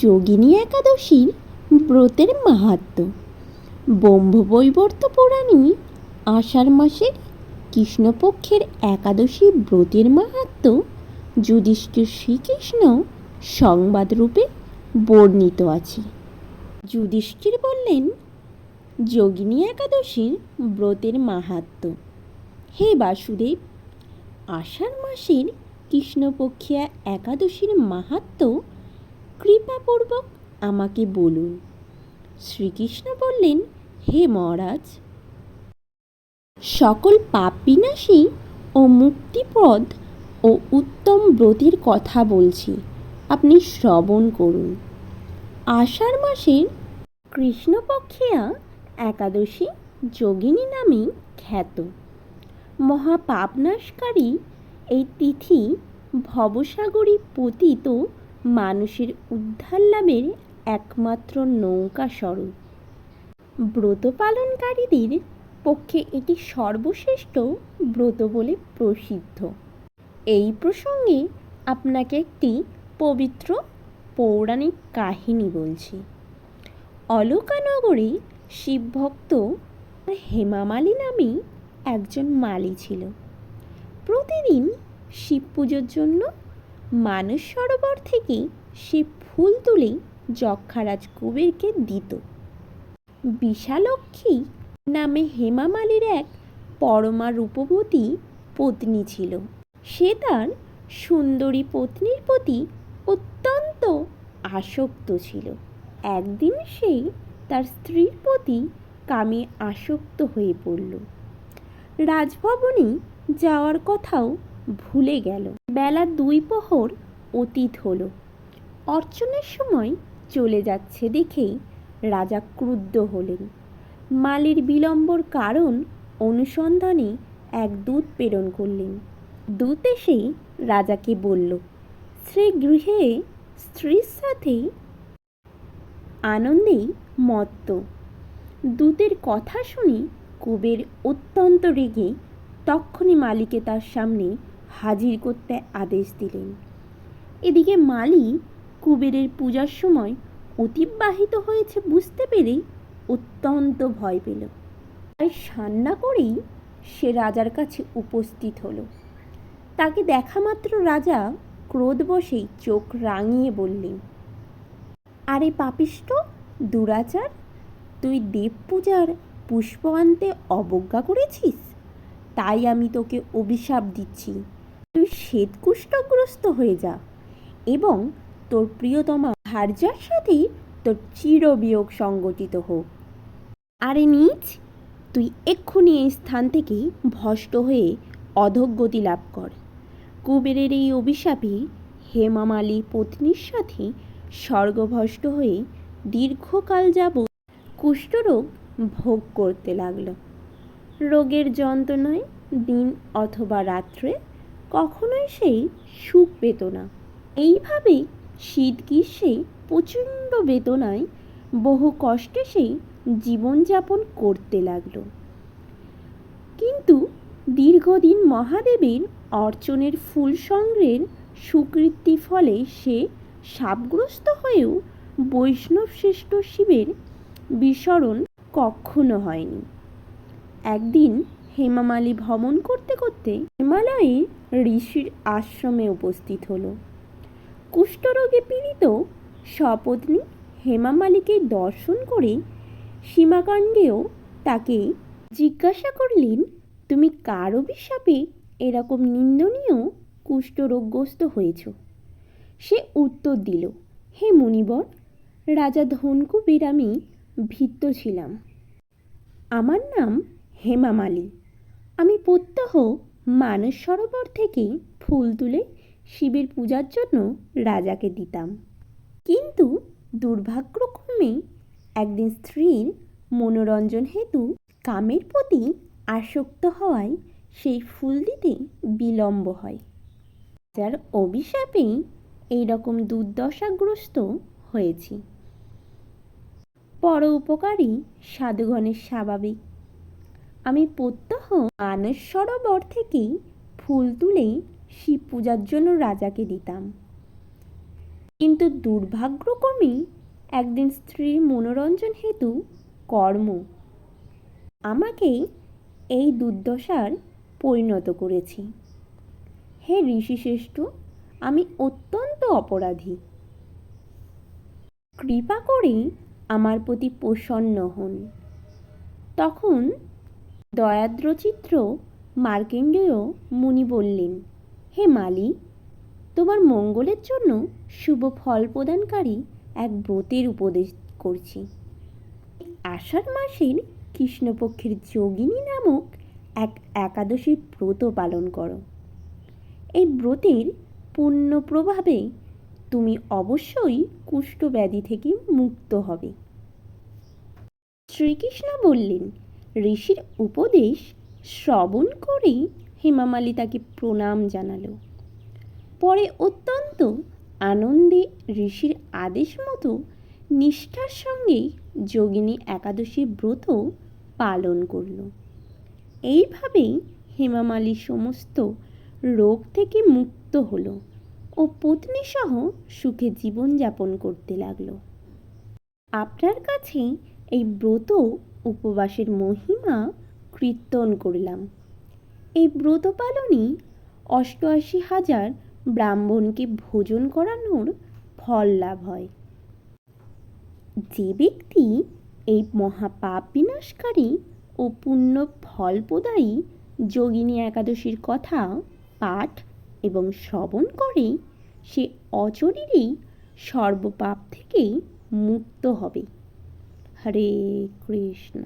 যোগিনী একাদশীর ব্রতের মাহাত্ম্য ব্রহ্মবৈবর্ত পুরাণে আষাঢ় মাসের কৃষ্ণপক্ষের একাদশী ব্রতের মাহাত্ম্য যুধিষ্ঠির শ্রীকৃষ্ণ সংবাদরূপে বর্ণিত আছে। যুধিষ্ঠির বললেন, যোগিনী একাদশীর ব্রতের মাহাত্ম্য হে বাসুদেব, আষাঢ় মাসের কৃষ্ণপক্ষিয়া একাদশীর মাহাত্ম্য কৃপাপূর্বক আমাকে বলুন। শ্রীকৃষ্ণ বললেন, হে মহারাজ, সকল পাপ বিনাশী ও মুক্তিপদ ও উত্তম ব্রতের কথা বলছি। আপনি শ্রবণ করুন। আষাঢ় মাসের কৃষ্ণপক্ষিয়া একাদশী যোগিনী নামে খ্যাত। মহাপাপনাশকারী এই তিথি ভবসাগরী পতিত মানুষের উদ্ধার লাভের একমাত্র নৌকা স্বরূপ। ব্রত পালনকারীদের পক্ষে এটি সর্বশ্রেষ্ঠ ব্রত বলে প্রসিদ্ধ। এই প্রসঙ্গে আপনাকে একটি পবিত্র পৌরাণিক কাহিনী বলছি। অলকানগরে শিবভক্ত হেমামালী নামে একজন মালি ছিল। প্রতিদিন শিব পুজোর জন্য মানস সরোবর থেকে সে ফুল তুলে যক্ষারাজ কুবেরকে দিত। বিশালক্ষী নামে হেমামালির এক পরমা রূপবতী পত্নী ছিল। সে তার সুন্দরী পত্নীর প্রতি অত্যন্ত আসক্ত ছিল। একদিন সে তার স্ত্রীর প্রতি কামে আসক্ত হয়ে পড়ল। রাজভবনে যাওয়ার কথাও ভুলে গেল। বেলা দুই প্রহর অতীত হলো। অর্চনের সময় চলে যাচ্ছে দেখেই রাজা ক্রুদ্ধ হলেন। মালির বিলম্বর কারণ অনুসন্ধানে এক দূত প্রেরণ করলেন। দূত এসে রাজাকে বলল, শ্রী গৃহে স্ত্রীর সাথে আনন্দেই মত্ত। দূতের কথা শুনে কুবের অত্যন্ত রেগে তক্ষণি মালিকে তার সামনে হাজির করতে আদেশ দিলেন। এদিকে মালি কুবেরের পূজার সময় অতিবাহিত হয়েছে বুঝতে পেরে অত্যন্ত ভয় পেল। তাই সান্না করেই সে রাজার কাছে উপস্থিত হলো। তাকে দেখা মাত্র রাজা ক্রোধবশেই চোখ রাঙিয়ে বললেন, আরে পাপিষ্ট দুরাচার, তুই দেব পূজার পুষ্প আনতে অবজ্ঞা করেছিস? তাই আমি তোকে অভিশাপ দিচ্ছি। তুই শ্বেতকুষ্ঠগ্রস্ত হয়ে যা এবং তোর প্রিয়তমা ভার্যার সাথেই তোর চিরবিয়োগ সংগঠিত হোক। আরে নিচ তুই এক্ষুনি এই স্থান থেকে ভষ্ট হয়ে অধোগতি লাভ কর। কুবেরের এই অভিশাপে হেমামালী পত্নীর সাথে স্বর্গভষ্ট হয়ে দীর্ঘকাল যাবৎ কুষ্ঠরোগ ভোগ করতে লাগল। রোগের যন্ত্রণায় দিন অথবা রাত্রে কখনোই সেই সুখ পেত না এইভাবে শীত গ্রীষ্মে প্রচণ্ড বেদনায় বহু কষ্টে সেই জীবনযাপন করতে লাগল। কিন্তু দীর্ঘদিন মহাদেবের অর্চনের ফুল সংগ্রহের সুকৃতি ফলে সে সাপগ্রস্ত হয়েও বৈষ্ণব শ্রেষ্ঠ শিবের বিসরণ কখনো হয়নি। একদিন হেমামালী ভ্রমণ করতে করতে হিমালয়ে ঋষির আশ্রমে উপস্থিত হলো। কুষ্ঠরোগে পীড়িত সপত্নী হেমামালীকে দর্শন করে সীমাকাণ্ডেও তাকে জিজ্ঞাসা করলেন, তুমি কার অভিশাপে এরকম নিন্দনীয় কুষ্ঠরোগগ্রস্ত হয়েছ? সে উত্তর দিল, হে মুনিবর, রাজা ধনকুবের আমি ভীত ছিলাম। আমার নাম হেমা আমি প্রত্যহ মানস সরোবর থেকে ফুল তুলে শিবের পূজার জন্য রাজাকে দিতাম। কিন্তু দুর্ভাগ্যক্রমে একদিন স্ত্রীর মনোরঞ্জন হেতু কামের প্রতি আসক্ত হওয়ায় সেই ফুল দিতে বিলম্ব হয়। যার অভিশাপেই এইরকম দুর্দশাগ্রস্ত হয়েছি। পর উপকারী সাধুগণের স্বাভাবিক আমি প্রত্যহ মানস সরোবর থেকেই ফুল তুলেই শিব পূজার জন্য রাজাকে দিতাম। কিন্তু দুর্ভাগ্যক্রমে একদিন স্ত্রীর মনোরঞ্জন হেতু কর্ম আমাকে এই দুর্দশার পরিণত করেছি। হে ঋষিশ্রেষ্ঠ, আমি অত্যন্ত অপরাধী। কৃপা করে আমার প্রতি প্রসন্ন হন। তখন দয়াদ্রচিত্র মার্কেণ্ডেয় মুনি বললেন, হে মালি, তোমার মঙ্গলের জন্য শুভ ফল প্রদানকারী এক ব্রতের উপদেশ করছি। আষাঢ় মাসের কৃষ্ণপক্ষের যোগিনী নামক এক একাদশীর ব্রত পালন করো। এই ব্রতের পুণ্য প্রভাবে তুমি অবশ্যই কুষ্ঠব্যাধি থেকে মুক্ত হবে। শ্রীকৃষ্ণ বললেন ঋষির উপদেশ শ্রবণ করেই হেমামালি তাকে প্রণাম জানালো। পরে অত্যন্ত আনন্দে ঋষির আদেশ মতো নিষ্ঠার সঙ্গেই যোগিনী একাদশী ব্রত পালন করল। এইভাবেই হেমামালি সমস্ত রোগ থেকে মুক্ত হলো ও পত্নীসহ সুখে জীবনযাপন করতে লাগল। আপনার কাছে এই ব্রত উপবাসের মহিমা কীর্তন করলাম। এই ব্রত পালনই অষ্টআশি হাজার ব্রাহ্মণকে ভোজন করানোর ফল লাভ হয়। যে ব্যক্তি এই মহাপাপ বিনাশকারী ও পুণ্য ফল প্রদায়ী যোগিনী একাদশীর কথা পাঠ এবং শ্রবণ করে, সে অচরিরেই সর্বপাপ থেকে মুক্ত হবে। হরে কৃষ্ণ।